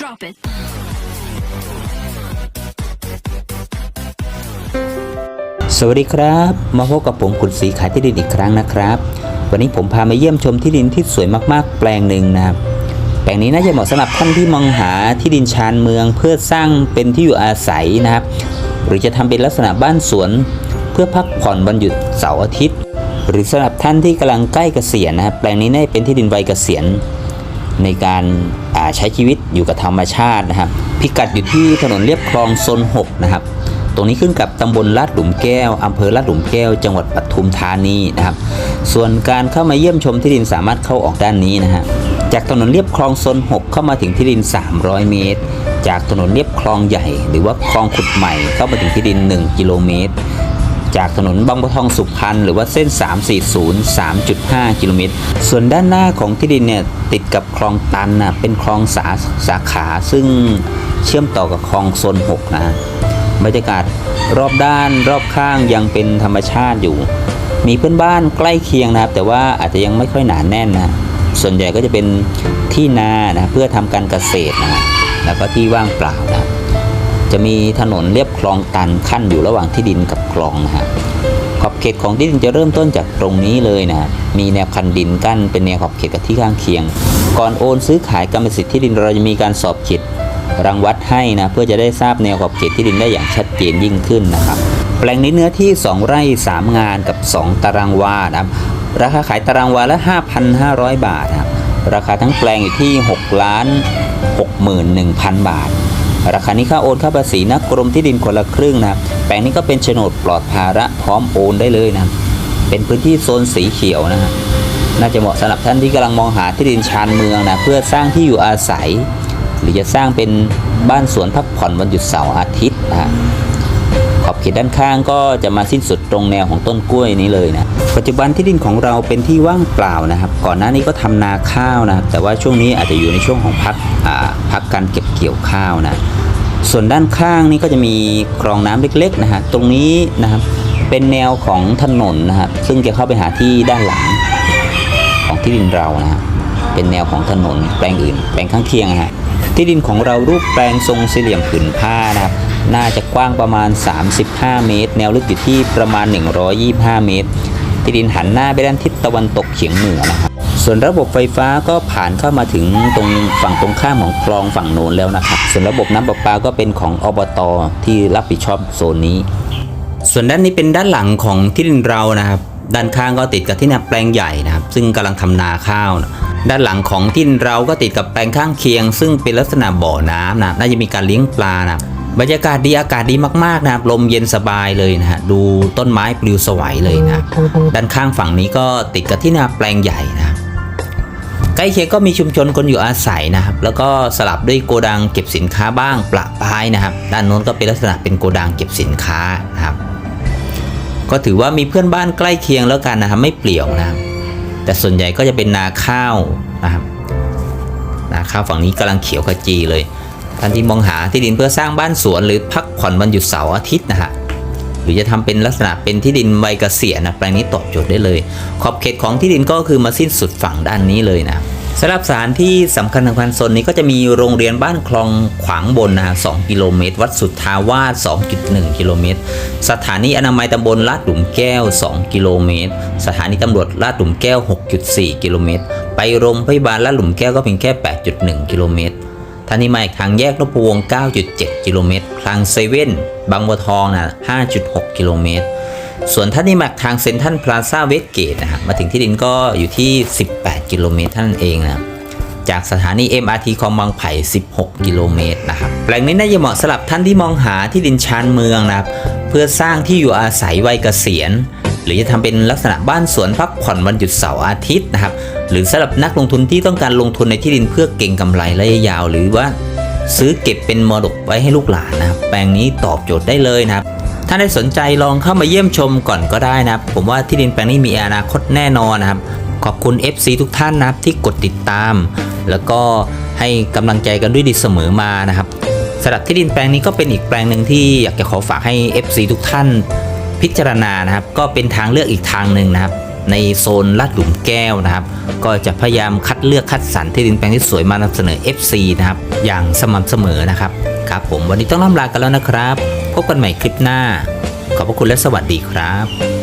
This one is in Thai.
Drop it. สวัสดีครับ มาพบกับผมคุณสีขายที่ดินอีกครั้งนะครับ วันนี้ผมพามาเยี่ยมชมที่ดินที่สวยมากๆ แปลงหนึ่งนะครับ แปลงนี้น่าจะเหมาะสำหรับท่านที่มองหาที่ดินชานเมืองเพื่อสร้างเป็นที่อยู่อาศัยนะครับ หรือจะทำเป็นลักษณะบ้านสวน เพื่อพักผ่อนวันหยุดเสาร์อาทิตย์ หรือสำหรับท่านที่กำลังใกล้เกษียณนะครับแปลงนี้น่าจะเป็นที่ดินวัยเกษียณ ในการใช้ชีวิตอยู่กับธรรมชาตินะครับพิกัดอยู่ที่ถนนเลียบคลองโซน6นะครับตรงนี้ขึ้นกับตำบลลาดหลุมแก้วอำเภอลาดหลุมแก้ว จังหวัดปทุมธานีนะครับ ส่วนการเข้ามาเยี่ยมชมที่ดินสามารถเข้าออกด้านนี้นะฮะจากถนนเลียบคลองโซน6 เข้ามาถึงที่ดิน 300 เมตร จากถนนเลียบคลองใหญ่ หรือว่าคลองขุดใหม่เข้ามาถึงที่ดิน 1 กิโลเมตร จากถนนบางบัวทองสุพรรณหรือว่าเส้น 340 3.5 กิโลเมตร ส่วนด้านหน้าของที่ดินเนี่ยติดกับคลองตันนะเป็นคลองสาสาขาซึ่งเชื่อมต่อกับคลองโซน 6 นะบรรยากาศรอบด้านรอบข้างยังเป็นธรรมชาติอยู่ มีเพื่อนบ้านใกล้เคียงนะครับ แต่ว่าอาจจะยังไม่ค่อยหนาแน่นนะ ส่วนใหญ่ก็จะเป็นที่นานะเพื่อทำการเกษตรนะแล้วก็ที่ว่างเปล่านะ จะมีถนนเรียบคลองตันขั้นอยู่ระหว่างที่ดินกับคลองนะฮะขอบเขตของที่ดินจะเริ่มต้นจากตรงนี้เลยนะมีแนวคันดินกั้นเป็นแนวขอบเขตกับที่ข้างเคียง ก่อนโอนซื้อขายกรรมสิทธิ์ที่ดินเราจะมีการสอบเขตรังวัดให้นะเพื่อจะได้ทราบแนวขอบเขตที่ดินได้อย่างชัดเจนยิ่งขึ้นนะครับแปลงนี้เนื้อที่ 2 ไร่ 3 งานกับ 2 ตารางวานะครับราคาขายตารางวาละ 5,500 บาทครับราคาทั้งแปลงอยู่ที่ 6 ล้าน 61,000 บาท ราคานี้ค่าโอนค่าภาษีนะกรมที่ดินคนละครึ่งนะครับแปลงนี้ก็เป็นโฉนดปลอดภาระพร้อมโอนได้เลยนะเป็นพื้นที่โซนสีเขียวนะฮะน่าจะเหมาะสำหรับท่านที่กำลังมองหาที่ดินชานเมืองนะเพื่อสร้างที่อยู่อาศัย หรือจะสร้างเป็นบ้านสวนพักผ่อนวันหยุดเสาร์อาทิตย์นะ อบเขตด้านข้างก็จะมาสิ้นสุดตรงแนวของต้นกล้วยนี้เลยนะปัจจุบันที่ดินของเราเป็นที่ว่างเปล่านะครับ ก่อนหน้านี้ก็ทำนาข้าวนะครับแต่ว่าช่วงนี้อาจจะอยู่ในช่วงของพักอ่าพักการเก็บเกี่ยวข้าวนะส่วนด้านข้างนี่ก็จะมีคลองน้ำเล็กๆนะฮะตรงนี้นะครับเป็นแนวของถนนนะครับซึ่งจะเข้าไปหาที่ด้านหลังของที่ดินเรานะฮะเป็นแนวของถนนแปลงอื่น แปลงข้างเคียงฮะที่ดินของเรารูปแปลงทรงสี่เหลี่ยมผืนผ้านะครับ น่าจะกว้างประมาณ 35 เมตร แนวลึกอยู่ที่ประมาณ 125 เมตรที่ดินหันหน้าไปด้านทิศตะวันตกเฉียงเหนือนะครับ ส่วนระบบไฟฟ้าก็ผ่านเข้ามาถึงตรงฝั่งตรงข้ามของคลองฝั่งโน้นแล้วนะครับ ส่วนระบบน้ำประปาก็เป็นของอบตที่รับผิดชอบโซนนี้ ส่วนด้านนี้เป็นด้านหลังของที่ดินเรานะครับ ด้านข้างก็ติดกับที่นาแปลงใหญ่นะครับ ซึ่งกำลังทำนาข้าวนะด้านหลังของที่ดินเราก็ติดกับแปลงข้างเคียง ซึ่งเป็นลักษณะบ่อน้ำนะน่าจะมีการเลี้ยงปลานะครั บบรรยากาศดีอากาศดีมากๆนะครับลมเย็นสบายเลยนะฮะดูต้นไม้ปลิวสวัยเลยนะครับด้านข้างฝั่งนี้ก็ติดกับที่นาแปลงใหญ่นะครับใกล้เคียงก็มีชุมชนคนอยู่อาศัยนะครับ แล้วก็สลับด้วยโกดังเก็บสินค้าบ้างประปรายนะครับ ด้านโน้นก็เป็นลักษณะเป็นโกดังเก็บสินค้านะครับ ก็ถือว่ามีเพื่อนบ้านใกล้เคียงแล้วกันนะครับไม่เปลี่ยวนะครับแต่ส่วนใหญ่ก็จะเป็นนาข้าวนะครับนาข้าวฝั่งนี้กำลังเขียวขจีเลย ท่านที่มองหาที่ดินเพื่อสร้างบ้านสวนหรือพักผ่อนวันหยุดเสาร์อาทิตย์นะฮะหรือจะทำเป็นลักษณะเป็นที่ดินวัยเกษียณนะแปลงนี้ตอบโจทย์ได้เลย ขอบเขตของที่ดินก็คือมาสิ้นสุดฝั่งด้านนี้เลยนะสำหรับสถานที่สำคัญทางพันโซนนี้ก็จะมีโรงเรียนบ้านคลองขวางบนนะฮะ2กิโลเมตร วัดสุทธาวาส2.1 กิโลเมตร สถานีอนามัยตำบลลาดหลุมแก้ว 2 กิโลเมตร สถานีตำรวจลาดหลุมแก้ว 6.4 กิโลเมตร ไปโรงพยาบาลลาดหลุมแก้วก็เพียงแค่ 8.1 กิโลเมตร ท่านี้มาอีกทางแยกนพวง 9.7 กิโลเมตร ทางเซเว่นบางบัวทองนะ5.6 กิโลเมตร ส่วนท่านี้มาทางเซ็นทรัลพลาซ่าเวสเกตนะฮะมาถึงที่ดินก็อยู่ที่ 18 กิโลเมตรท่านั้นเองนะครับจากสถานี MRT คลองบางไผ่ 16 กิโลเมตรนะครับ แปลงนี้น่าจะเหมาะสำหรับท่านที่มองหาที่ดินชานเมืองนะครับ เพื่อสร้างที่อยู่อาศัยวัยเกษียณ รือจะทำเป็นลักษณะบ้านสวนพักผ่อนวันหยุดเสาร์อาทิตย์นะครับ หรือสำหรับนักลงทุนที่ต้องการลงทุนในที่ดินเพื่อเก็งกำไรระยะยาว หรือว่าซื้อเก็บเป็นมรดกไว้ให้ลูกหลานนะครับแปลงนี้ตอบโจทย์ได้เลยนะครับถ้าได้สนใจลองเข้ามาเยี่ยมชมก่อนก็ได้นะครับ ผมว่าที่ดินแปลงนี้มีอนาคตแน่นอนนะครับ ขอบคุณ FC ทุกท่านนะครับที่กดติดตาม แล้วก็ให้กำลังใจกันด้วยดีเสมอมานะครับสำหรับที่ดินแปลงนี้ก็เป็นอีกแปลงหนึ่งที่อยากจะขอฝากให้ FC ทุกท่าน พิจารณานะครับ ก็เป็นทางเลือกอีกทางหนึ่งนะครับ ในโซนลาดหลุมแก้วนะครับ ก็จะพยายามคัดเลือกคัดสรรที่ดินแปลงที่สวยมานำเสนอ FC นะครับ อย่างสม่ำเสมอนะครับครับผมวันนี้ต้องล่ำลากันแล้วนะครับ พบกันใหม่คลิปหน้า ขอบพระคุณและสวัสดีครับ